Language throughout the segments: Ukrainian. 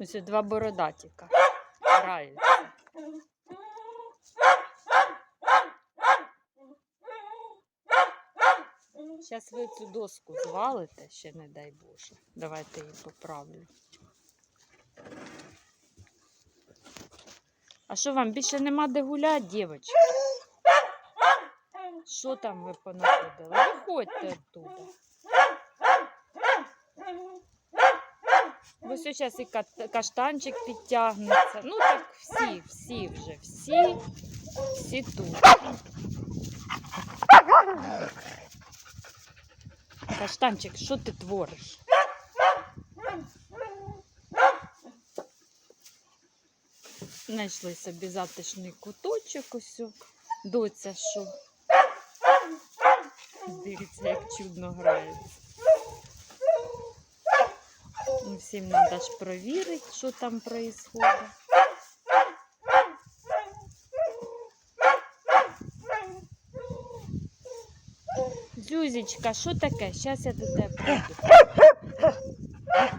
Ось два бородатіка граються. Зараз ви цю доску звалите, ще не дай Боже. Давайте її поправлю. А що вам більше нема де гуляти, дівчатки? Що там ви понаходили? Виходьте оттуда. Бо зараз і каштанчик підтягнеться. Ну так всі, всі вже, всі, всі тут. Каштанчик, що ти твориш? Знайшли собі затишний куточок ось. Доця що. Дивіться, як чудно грається. Всім треба ж провірити, що там відбувається. Зюзечка, що таке? Зараз я до тебе прийду.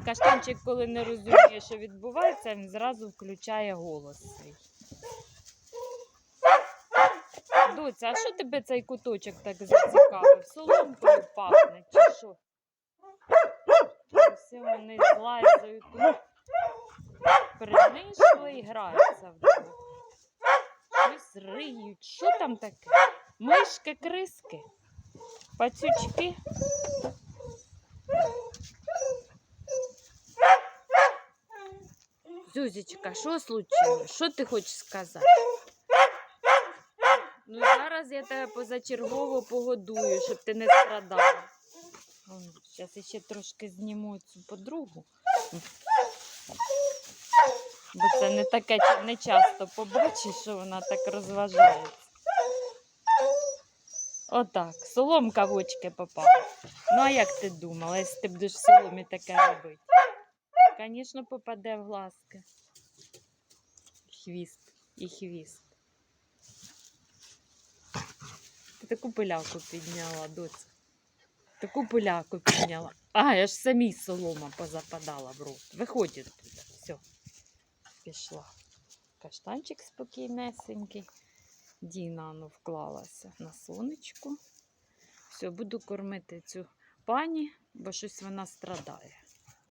Каштанчик, коли не розуміє, що відбувається, він зразу включає голос свій. Доця, а що тебе цей куточок так зацікавив? Соломкою пахне, чи що? Всі вони злазять тут. Принишли і граються вдвох. Щось риють. Що там таке? Мишки, криски, пацючки. Зюзечка, що случилось? Що ти хочеш сказати? Ну зараз я тебе позачергово погодую, щоб ти не страдала. Зараз ще трошки зніму цю подругу. Бо це не таке не часто побачиш, що вона так розважається. Отак, соломка в очки попала. Ну а як ти думала, якщо ти будеш в соломі таке робити? Звісно, попаде в глазки. Хвіст і хвіст. Ти таку пиляку підняла, доця. Таку поляку підняла. А, я ж самій солома позападала в рот. Виходь оттуда. Все. Пішла. Каштанчик спокійнесенький. Діна ну, вклалася на сонечку. Все, буду кормити цю пані, бо щось вона страдає.